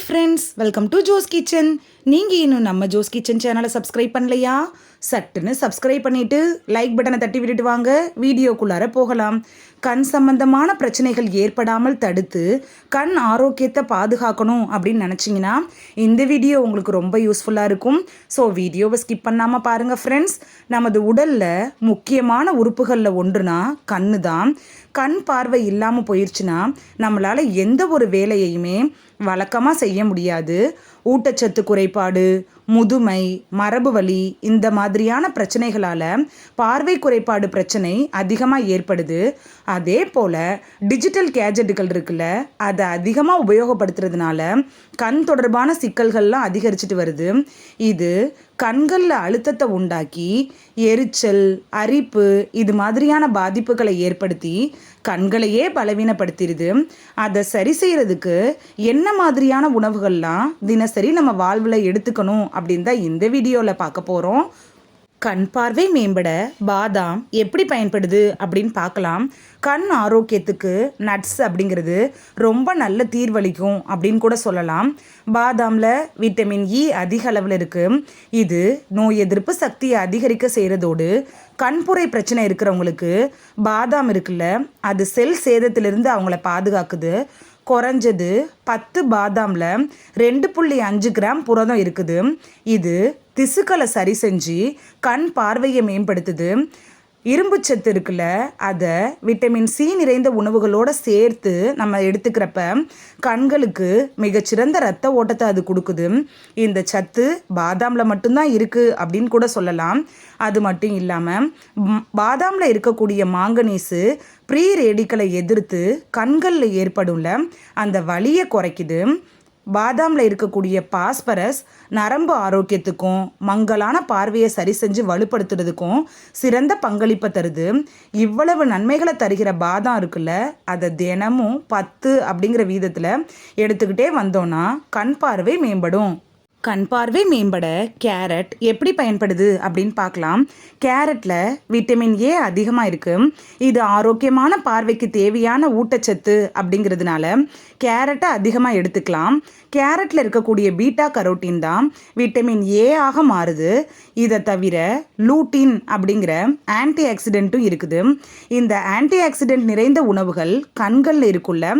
Friends friends welcome to Jo's kitchen நீங்கள் இன்னும் நம்ம ஜோஸ் கிச்சன் சேனலை சப்ஸ்கிரைப் பண்ணலையா? சட்டுன்னு சப்ஸ்கிரைப் பண்ணிவிட்டு லைக் பட்டனை தட்டி விட்டுட்டு வாங்க. வீடியோக்குள்ளார போகலாம். கண் சம்பந்தமான பிரச்சனைகள் ஏற்படாமல் தடுத்து கண் ஆரோக்கியத்தை பாதுகாக்கணும் அப்படின்னு நினச்சிங்கன்னா இந்த வீடியோ உங்களுக்கு ரொம்ப யூஸ்ஃபுல்லாக இருக்கும். ஸோ வீடியோவை ஸ்கிப் பண்ணாமல் பாருங்கள் ஃப்ரெண்ட்ஸ் நமது உடலில் முக்கியமான உறுப்புகளில் ஒன்றுனா கண்ணு தான். கண் பார்வை இல்லாமல் போயிடுச்சுன்னா நம்மளால் எந்த ஒரு வேலையையுமே வழக்கமாக செய்ய முடியும் முடியாது. ஊட்டச்சத்து குறைபாடு முதுமை மரபு வலி இந்த மாதிரியான பிரச்சனைகளால் பார்வை குறைபாடு பிரச்சனை அதிகமாக ஏற்படுது. அதே போல் டிஜிட்டல் கேஜெட்டுகள் இருக்குல்ல அதை அதிகமாக உபயோகப்படுத்துறதுனால கண் தொடர்பான சிக்கல்கள்லாம் அதிகரிச்சுட்டு வருது. இது கண்களில் அழுத்தத்தை உண்டாக்கி எரிச்சல் அரிப்பு இது மாதிரியான பாதிப்புகளை ஏற்படுத்தி கண்களையே பலவீனப்படுத்திடுது அதை சரி செய்கிறதுக்கு என்ன மாதிரியான உணவுகள்லாம் தினசரி நம்ம வாழ்வில் எடுத்துக்கணும் அப்படின்னு தான் இந்த வீடியோவில் பார்க்க போகிறோம் கண் பார்வை மேம்பட பாதாம் எப்படி பயன்படுது அப்படின்னு பார்க்கலாம். கண் ஆரோக்கியத்துக்கு நட்ஸ் அப்படிங்கிறது ரொம்ப நல்ல தீர்வளிக்கும் அப்படின்னு கூட சொல்லலாம். பாதாமில் விட்டமின் இ அதிக அளவில் இருக்குது இது நோய் எதிர்ப்பு சக்தியை அதிகரிக்க செய்கிறதோடு கண்புரை பிரச்சனை இருக்கிறவங்களுக்கு பாதாம் இருக்குல்ல அது செல் சேதத்திலிருந்து அவங்கள பாதுகாக்குது. குறைஞ்சது பத்து பாதாமில் ரெண்டு புள்ளி அஞ்சு கிராம் புரதம் இருக்குது. இது திசுக்களை சரி செஞ்சு கண் பார்வையை மேம்படுத்துது. இரும்பு சத்து இருக்குல்ல அதை விட்டமின் சி நிறைந்த உணவுகளோடு சேர்த்து நம்ம எடுத்துக்கிறப்ப கண்களுக்கு மிகச்சிறந்த ரத்த ஓட்டத்தை அது கொடுக்குது. இந்த சத்து பாதாமில் மட்டும்தான் இருக்குது அப்படின்னு கூட சொல்லலாம். அது மட்டும் இல்லாமல் பாதாமில் இருக்கக்கூடிய மாங்கனீஸு ப்ரீ ரேடிக்கலை எதிர்த்து கண்களில் ஏற்படும்ல அந்த வலியை குறைக்குது. பாதாமில் இருக்கக்கூடிய பாஸ்பரஸ் நரம்பு ஆரோக்கியத்துக்கும் மங்கலான பார்வையை சரி செஞ்சு வலுப்படுத்துறதுக்கும் சிறந்த பங்களிப்பை தருது. இவ்வளவு நன்மைகளை தருகிற பாதாம் இருக்குல்ல அதை தினமும் பத்து அப்படிங்கிற வீதத்தில் எடுத்துக்கிட்டே வந்தோன்னா கண் பார்வை மேம்படும். கண் பார்வை மேம்பட கேரட் எப்படி பயன்படுது அப்படின்னு பார்க்கலாம். கேரட்டில் விட்டமின் ஏ அதிகமாக இருக்குது இது ஆரோக்கியமான பார்வைக்கு தேவையான ஊட்டச்சத்து அப்படிங்கிறதுனால கேரட்டை அதிகமாக எடுத்துக்கலாம். கேரட்டில் இருக்கக்கூடிய பீட்டா கரோட்டின் தான் விட்டமின் ஏ ஆக மாறுது. இதை தவிர லூட்டின் அப்படிங்கிற ஆன்டி ஆக்சிடென்ட்டும் இருக்குது. இந்த ஆன்டி ஆக்சிடென்ட் நிறைந்த உணவுகள் கண்களில் இருக்குள்ள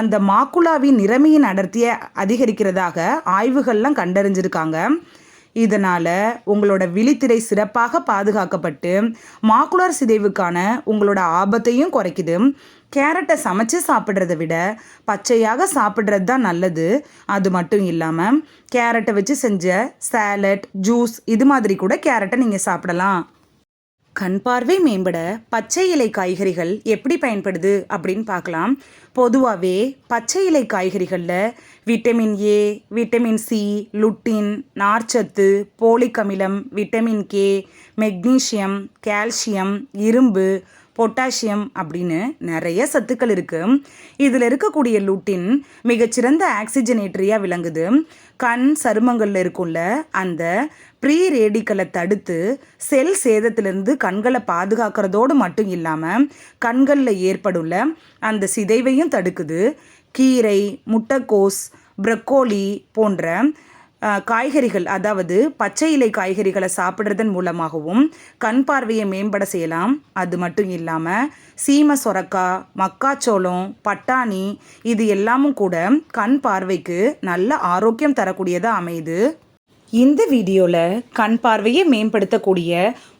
அந்த மாக்குலாவின் நிறமையின் அடர்த்தியை அதிகரிக்கிறதாக ஆய்வுகள்லாம் கண்டறிஞ்சிருக்காங்க. இதனால் உங்களோட விழித்திரை சிறப்பாக பாதுகாக்கப்பட்டு மாக்குலர் சிதைவுக்கான உங்களோட ஆபத்தையும் குறைக்குது. கேரட்டை சமைச்சு சாப்பிட்றத விட பச்சையாக சாப்பிட்றது தான் நல்லது. அது மட்டும் இல்லாமல் கேரட்டை வச்சு செஞ்ச சேலட் ஜூஸ் இது மாதிரி கூட கேரட்டை நீங்கள் சாப்பிடலாம். கண் பார்வை மேம்பட பச்சை இலை காய்கறிகள் எப்படி பயன்படுது அப்படின்னு பார்க்கலாம். பொதுவாகவே பச்சை இலை காய்கறிகளில் vitamin A vitamin C lutein நார்ச்சத்து போலிக் அமிலம் விட்டமின் கே மெக்னீஷியம் கால்சியம் இரும்பு பொட்டாசியம் அப்படின்னு நிறைய சத்துக்கள் இருக்குது இதில் இருக்கக்கூடிய லூட்டின் மிகச்சிறந்த ஆக்சிஜனேட்டரியாக விளங்குது. கண் சருமங்களில் இருக்குள்ள அந்த ப்ரீ ரேடிக்கலை தடுத்து செல் சேதத்திலிருந்து கண்களை பாதுகாக்கிறதோடு மட்டும் இல்லாமல் கண்களில் ஏற்படுள்ள அந்த சிதைவையும் தடுக்குது. கீரை முட்டைக்கோஸ் ப்ரக்கோலி போன்ற காய்கறிகள் அதாவது பச்சை இலை காய்கறிகளை சாப்பிட்றதன் மூலமாகவும் கண் பார்வையை மேம்பட செய்யலாம். அது மட்டும் இல்லாமல் சீம சொரக்காய் மக்காச்சோளம் பட்டாணி இது எல்லாமும் கூட கண் பார்வைக்கு நல்ல ஆரோக்கியம் தரக்கூடியதாக அமையுது. இந்த வீடியோவில் கண் பார்வையை மேம்படுத்தக்கூடிய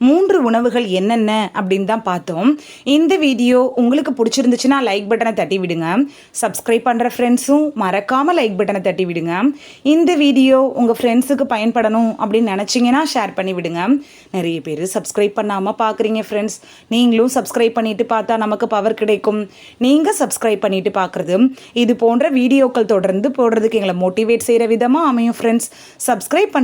மூன்று உணவுகள் என்னென்ன அப்படின்னு தான் பார்த்தோம். இந்த வீடியோ உங்களுக்கு பிடிச்சிருந்துச்சுன்னா லைக் பட்டனை தட்டி விடுங்க. சப்ஸ்கிரைப் பண்ணுற ஃப்ரெண்ட்ஸும் மறக்காமல் லைக் பட்டனை தட்டி விடுங்க. இந்த வீடியோ உங்கள் ஃப்ரெண்ட்ஸுக்கு பயன்படணும் அப்படின்னு நினச்சிங்கன்னா ஷேர் பண்ணி விடுங்க. நிறைய பேர் சப்ஸ்கிரைப் பண்ணாமல் பார்க்குறீங்க ஃப்ரெண்ட்ஸ் நீங்களும் சப்ஸ்கிரைப் பண்ணிவிட்டு பார்த்தா நமக்கு பவர் கிடைக்கும். நீங்கள் சப்ஸ்கிரைப் பண்ணிவிட்டு பார்க்குறது இது போன்ற வீடியோக்கள் தொடர்ந்து போடுறதுக்கு எங்களை மோட்டிவேட் செய்கிற விதமாக அமையும் ஃப்ரெண்ட்ஸ் சப்ஸ்கிரைப்